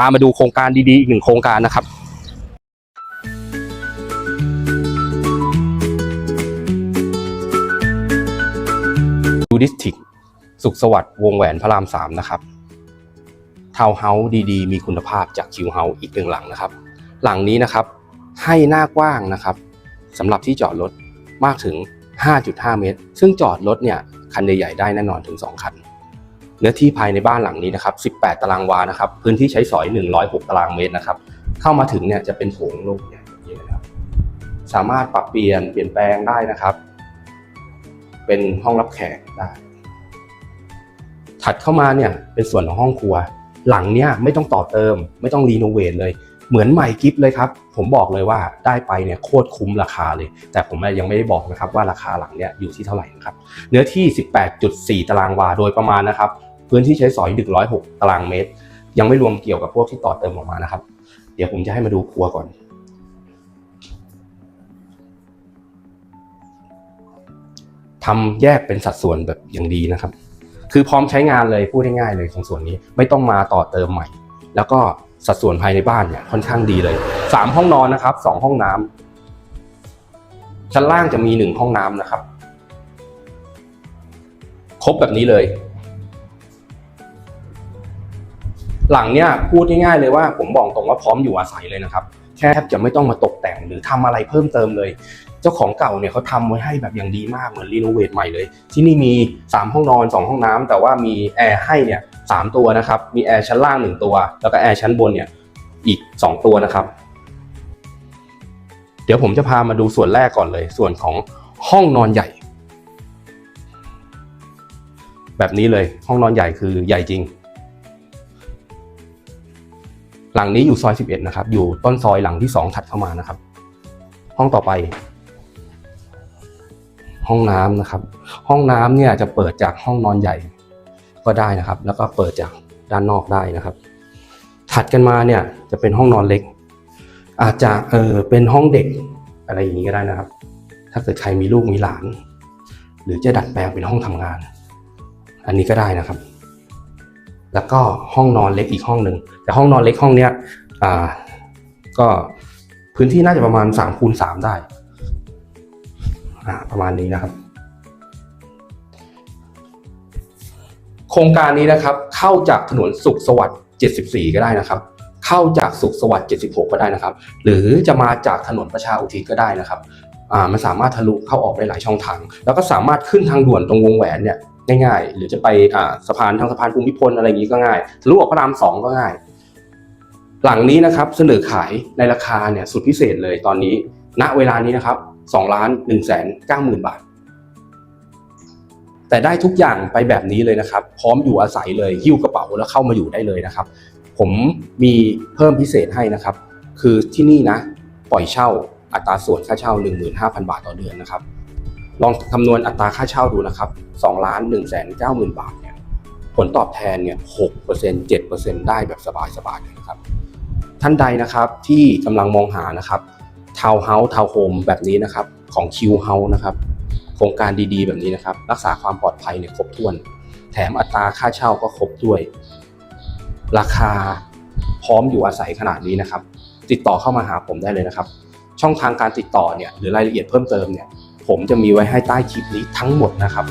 พามาดูโครงการดีๆอีกหนึ่งโครงการนะครับดูดิสทิกสุขสวัสดิ์วงแหวนพระรามสามนะครับทาวน์เฮาส์ดีๆ มีคุณภาพจากคิวเฮาส์อีกหนึ่งหลังนะครับ หลังนี้นะครับให้หน้ากว้างนะครับสำหรับที่จอดรถมากถึง 5.5 เมตร ซึ่งจอดรถเนี่ยคันใหญ่ๆได้แน่นอนถึง 2 คัน เนื้อที่ภายในบ้านหลังนี้นะครับ 18 ตารางวานะครับ พื้นที่ใช้สอย 106 ตารางเมตรนะครับ เข้ามาถึงเนี่ยจะเป็นโถงโล่งใหญ่แบบนี้นะครับ สามารถปรับเปลี่ยนเปลี่ยนแปลงได้นะครับ เป็นห้องรับแขกได้ ถัดเข้ามาเนี่ยเป็นส่วนของห้องครัว หลังเนี่ยไม่ต้องต่อเติม ไม่ต้องรีโนเวทเลย เหมือนใหม่กิฟเลยครับ ผมบอกเลยว่าได้ไปเนี่ยโคตรคุ้มราคาเลย แต่ผมยังไม่ได้บอกนะครับว่าราคาหลังเนี่ยอยู่ที่เท่าไหร่นะครับ เนื้อที่ 18.4 ตารางวาโดยประมาณนะครับ พื้นที่ใช้สอย106ตารางเมตร ยังไม่รวมเกี่ยวกับพวกที่ต่อเติมออกมานะครับ เดี๋ยวผมจะให้มาดูครัวก่อน ทำแยกเป็นสัดส่วนแบบอย่างดีนะครับ คือพร้อมใช้งานเลยพูดง่ายๆเลยของส่วนนี้ ไม่ต้องมาต่อเติมใหม่ แล้วก็สัดส่วนภายในบ้านเนี่ยค่อนข้างดีเลยสามห้องนอนนะครับสองห้องน้ำชั้นล่างจะมีหนึ่งห้องน้ำนะครับ ครบแบบนี้เลย หลังเนี่ยพูดง่ายๆเลยว่าผมบอกตรงว่าพร้อมอยู่อาศัยเลยนะครับแค่แทบจะไม่ต้องมาตกแต่งหรือทำอะไรเพิ่มเติมเลย เจ้าของเก่าเนี่ยเขาทำไว้ให้แบบอย่างดีมากเหมือนรีโนเวทใหม่เลย ที่นี่มี 3 ห้องนอน 2 ห้องน้ำแต่ว่ามีแอร์ให้เนี่ยสามตัวนะครับมีแอร์ชั้นล่าง 1 ตัว แล้วก็แอร์ชั้นบนเนี่ยอีก 2 ตัวนะครับ เดี๋ยวผมจะพามาดูส่วนแรกก่อนเลย ส่วนของห้องนอนใหญ่ แบบนี้เลยห้องนอนใหญ่คือใหญ่จริง หลังนี้อยู่ซอย 11 นะครับ อยู่ต้นซอยหลังที่ 2 ถัดเข้ามานะครับ ห้องต่อไป ห้องน้ำนะครับ ห้องน้ำเนี่ยจะเปิดจากห้องนอนใหญ่ก็ได้นะครับ แล้วก็เปิดจากด้านนอกได้นะครับ ถัดกันมาเนี่ยจะเป็นห้องนอนเล็ก อาจจะเออเป็นห้องเด็กอะไรอย่างนี้ก็ได้นะครับ ถ้าเกิดใครมีลูกมีหลาน หรือจะดัดแปลงเป็นห้องทำงาน อันนี้ก็ได้นะครับ แล้วก็ห้องนอนเล็กอีกห้องหนึ่งแต่ห้องนอนเล็กห้องเนี้ยก็พื้นที่น่าจะประมาณ3คูณ3ได้อ่าประมาณนี้นะครับ โครงการนี้นะครับ เข้าจากถนนสุขสวัสดิ์74 ก็ได้นะครับ เข้าจากสุขสวัสดิ์76 ก็ได้นะครับ หรือจะมาจากถนนประชาอุทิศก็ได้นะครับอ่ามันสามารถทะลุเข้าออกได้หลายช่องทาง แล้วก็สามารถขึ้นทางด่วนตรงวงแหวนเนี่ย ง่ายๆ หรือจะไปอ่าสะพานทางสะพานภูมิพลอะไรอย่างนี้ก็ง่ายทะลุออกพระรามสองก็ง่าย หลังนี้นะครับเสนอขายในราคาเนี่ยสุดพิเศษเลยตอนนี้ ณเวลานี้นะครับ2ล้าน1แสน9หมื่นบาท แต่ได้ทุกอย่างไปแบบนี้เลยนะครับ พร้อมอยู่อาศัยเลยหิ้วกระเป๋าแล้วเข้ามาอยู่ได้เลยนะครับ ผมมีเพิ่มพิเศษให้นะครับ คือที่นี่นะ ปล่อยเช่าอัตราส่วนค่าเช่า 15,000 บาทต่อเดือนนะครับ ลองคำนวณอัตราค่าเช่าดูนะครับ2ล้าน1แสน9หมื่นบาทเนี่ยผลตอบแทนเนี่ย6% 7%ได้แบบสบายๆเลยนะครับ ท่านใดนะครับที่กำลังมองหานะครับทาวน์เฮาส์ทาวน์โฮมแบบนี้นะครับของคิวเฮาส์นะครับโครงการดีๆ แบบนี้นะครับ รักษาความปลอดภัยเนี่ยครบถ้วน แถมอัตราค่าเช่าก็ครบด้วย ราคาพร้อมอยู่อาศัยขนาดนี้นะครับ ติดต่อเข้ามาหาผมได้เลยนะครับ ช่องทางการติดต่อเนี่ยหรือรายละเอียดเพิ่มเติมเนี่ย ผมจะมีไว้ให้ใต้คลิปนี้ทั้งหมดนะครับ